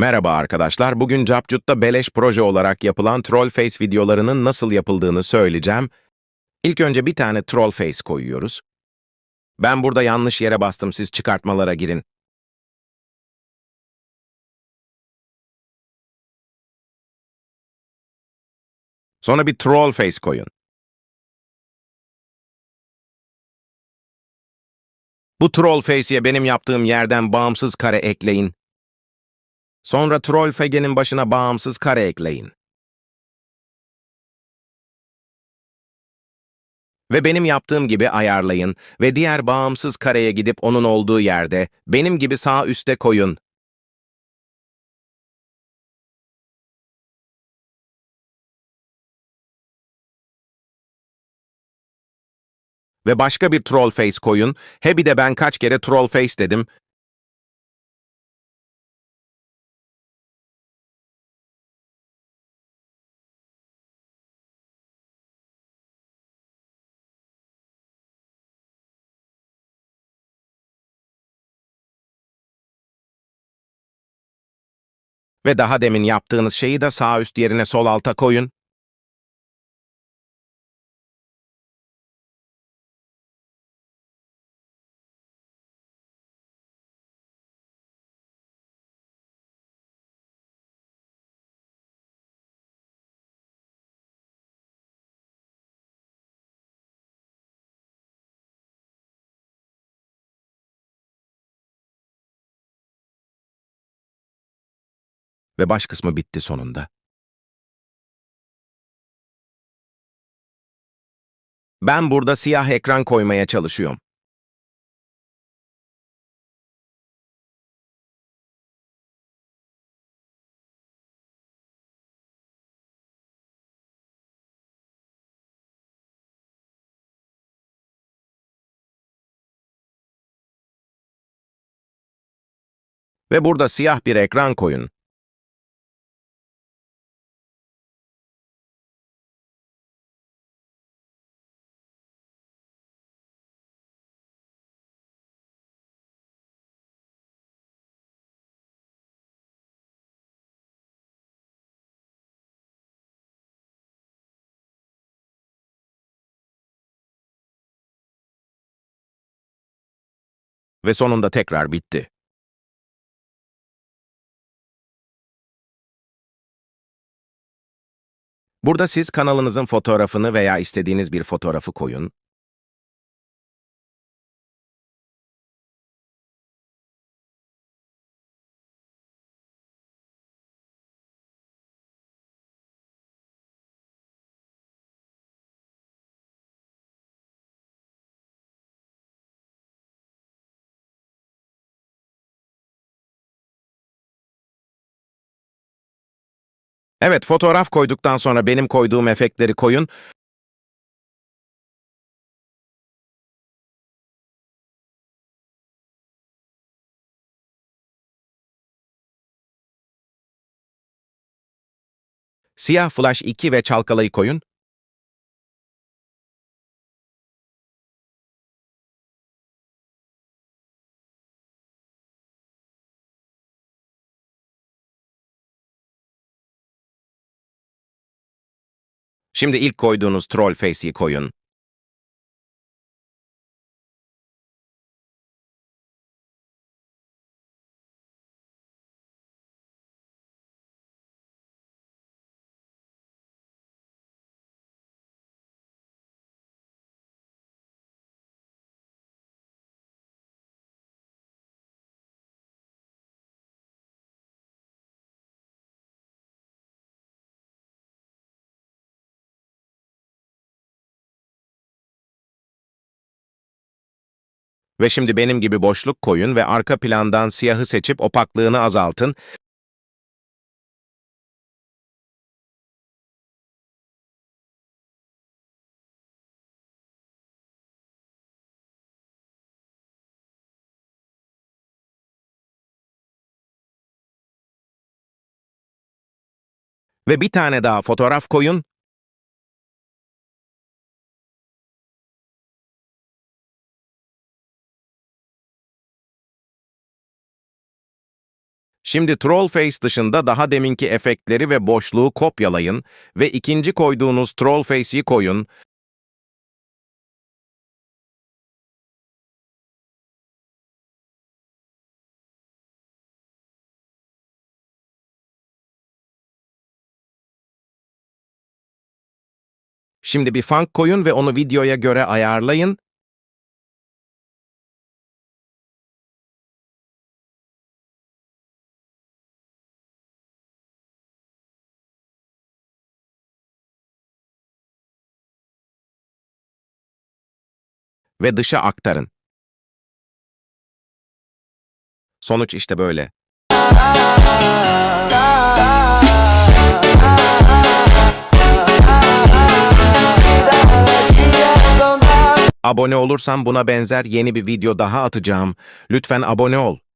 Merhaba arkadaşlar, bugün Capcut'ta beleş proje olarak yapılan troll face videolarının nasıl yapıldığını söyleyeceğim. İlk önce bir tane troll face koyuyoruz. Ben burada yanlış yere bastım, siz çıkartmalara girin. Sonra bir troll face koyun. Bu troll face'ye benim yaptığım yerden bağımsız kare ekleyin. Sonra troll fegenin başına bağımsız kare ekleyin. Ve benim yaptığım gibi ayarlayın ve diğer bağımsız kareye gidip onun olduğu yerde benim gibi sağ üste koyun. Ve başka bir troll face koyun. He bir de ben kaç kere troll face dedim. Ve daha demin yaptığınız şeyi de sağ üst yerine sol alta koyun. Ve baş kısmı bitti sonunda. Ben burada siyah ekran koymaya çalışıyorum. Ve burada siyah bir ekran koyun. Ve sonunda tekrar bitti. Burada siz kanalınızın fotoğrafını veya istediğiniz bir fotoğrafı koyun. Evet, fotoğraf koyduktan sonra benim koyduğum efektleri koyun. Siyah flash 2 ve çalkalayı koyun. Şimdi ilk koyduğunuz troll face'i koyun. Ve şimdi benim gibi boşluk koyun ve arka plandan siyahı seçip opaklığını azaltın. Ve bir tane daha fotoğraf koyun Şimdi Trollface dışında daha deminki efektleri ve boşluğu kopyalayın ve ikinci koyduğunuz Trollface'i koyun. Şimdi bir funk koyun ve onu videoya göre ayarlayın. Ve dışa aktarın. Sonuç işte böyle. Abone olursan buna benzer yeni bir video daha atacağım. Lütfen abone ol.